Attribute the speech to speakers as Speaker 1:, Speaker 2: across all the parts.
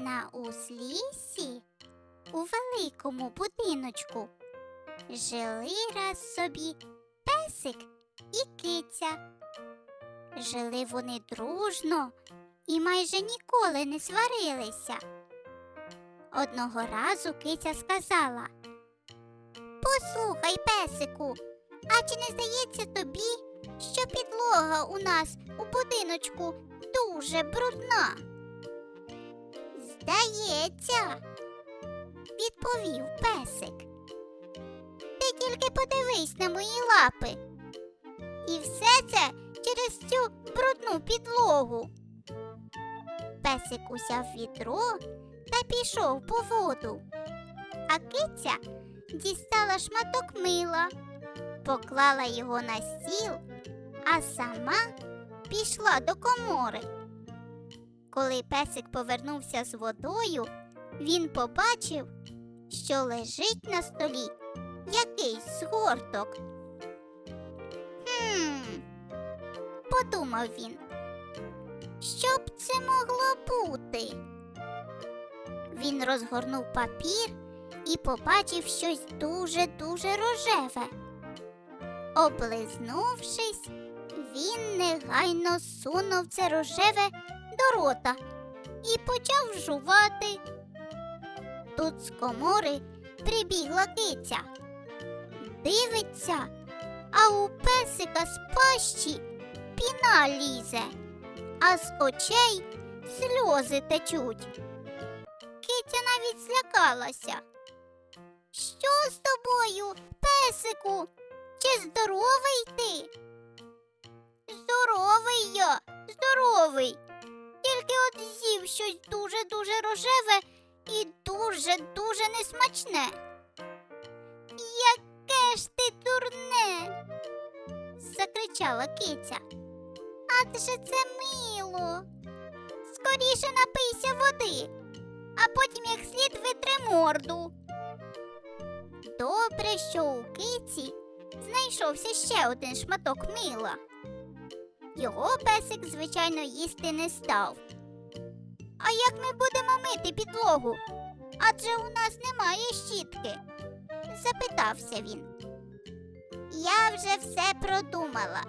Speaker 1: На узліссі у великому будиночку жили раз собі песик і киця. Жили вони дружно і майже ніколи не сварилися. Одного разу киця сказала Послухай, песику, а чи не здається тобі, що підлога у нас у будиночку дуже брудна? Здається, відповів песик. Ти тільки подивись на мої лапи. І все це через цю брудну підлогу. Песик узяв відро та пішов по воду. А киця дістала шматок мила, поклала його на стіл, а сама пішла до комори. Коли песик повернувся з водою, він побачив, що лежить на столі якийсь згорток. Хм, подумав він, що б це могло бути? Він розгорнув папір і побачив щось дуже-дуже рожеве. Облизнувшись, він негайно сунув це рожеве до рота і почав жувати. Тут з комори прибігла киця. Дивиться, а у песика з пащі піна лізе, а з очей сльози течуть. Киця навіть злякалася. Що з тобою, песику? Чи здоровий ти? Здоровий я, здоровий. От з'їв щось дуже-дуже рожеве і дуже-дуже несмачне. Яке ж ти дурне? закричала киця. Адже це мило. Скоріше напийся води, а потім як слід витри морду. Добре, що у киці знайшовся ще один шматок мила. Його песик, звичайно, їсти не став. А як ми будемо мити підлогу? Адже у нас немає щітки, запитався він. Я вже все продумала,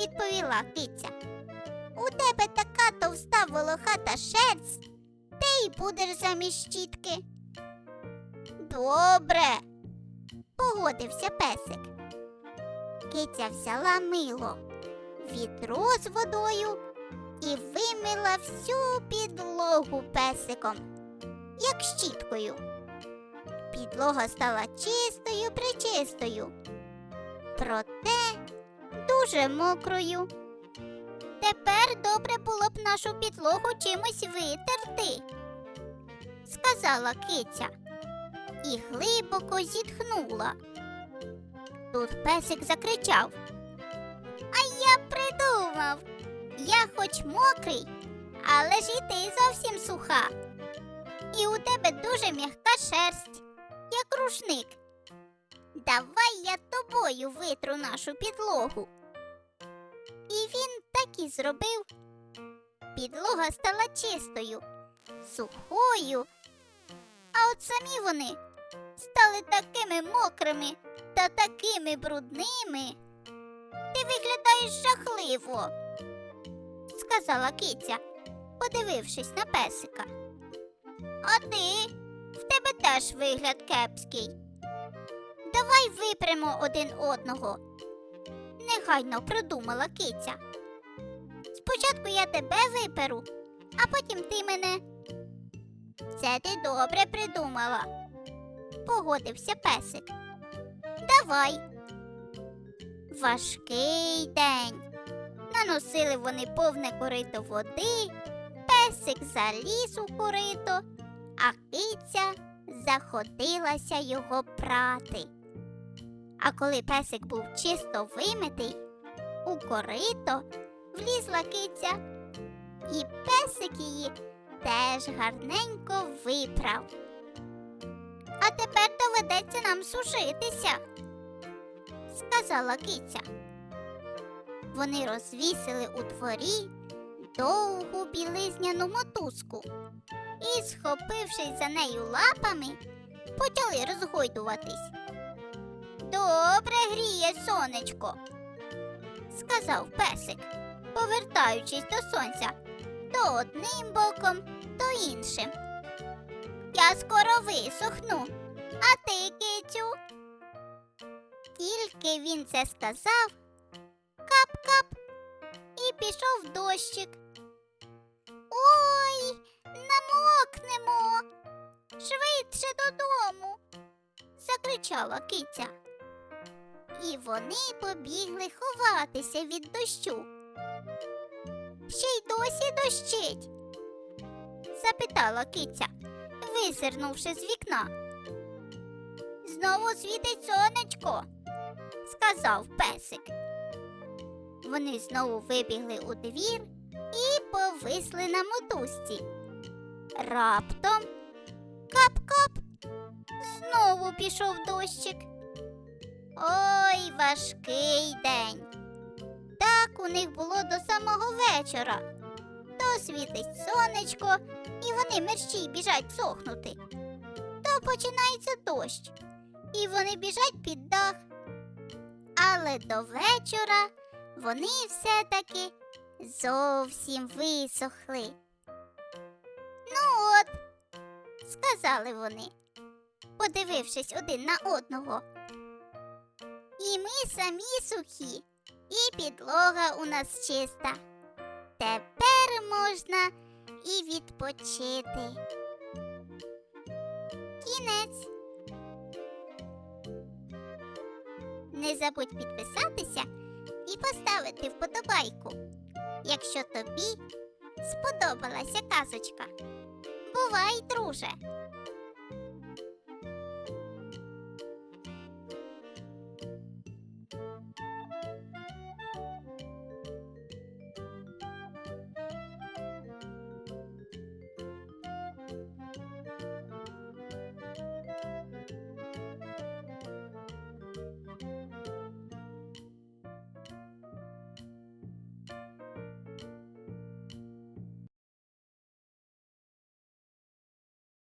Speaker 1: відповіла киця. У тебе така товста волохата шерсть, ти й будеш замість щітки. Добре, погодився песик. Киця взяла мило, відро з водою і вимила всю підлогу песиком, як щіткою. Підлога стала чистою причистою, проте дуже мокрою. Тепер добре було б нашу підлогу чимось витерти, сказала киця і глибоко зітхнула. Тут песик закричав. А я придумав. Я хоч мокрий, але ж і ти зовсім суха. І у тебе дуже м'яка шерсть, як рушник. Давай я тобою витру нашу підлогу. І він так і зробив. Підлога стала чистою, сухою, а от самі вони стали такими мокрими та такими брудними. Ти виглядаєш жахливо, сказала киця, подивившись на песика. А ти в тебе теж вигляд кепський. Давай випрямо один одного. Негайно придумала киця. Спочатку я тебе виперу, а потім ти мене. Це ти добре придумала, погодився песик. Давай. Важкий день. Наносили вони повне корито води. Песик заліз у корито, а киця заходилася його прати. А коли песик був чисто вимитий, у корито влізла киця, і песик її теж гарненько виправ. А тепер доведеться нам сушитися, сказала киця. Вони розвісили у дворі довгу білизняну мотузку і, схопившись за нею лапами, почали розгойдуватись. Добре гріє сонечко, сказав песик, повертаючись до сонця то одним боком, то іншим. Я скоро висохну, а ти, кицю. Тільки він це сказав, кап-кап, і пішов дощик. Ой, намокнемо. Швидше додому. закричала киця. І вони побігли ховатися від дощу. Ще й досі дощить? запитала киця, визирнувши з вікна. Знову світить сонечко, сказав песик. Вони знову вибігли у двір і повисли на мотузці. Раптом кап-кап знову пішов дощик. Ой, важкий день. Так у них було до самого вечора. То світить сонечко, і вони мерщій біжать сохнути. То починається дощ, і вони біжать під дах. Але до вечора вони все-таки зовсім висохли. Ну от, сказали вони, подивившись один на одного. І ми самі сухі, і підлога у нас чиста. Тепер можна і відпочити. Кінець. Не забудь підписатися і поставити вподобайку, якщо тобі сподобалася казочка. Бувай, друже!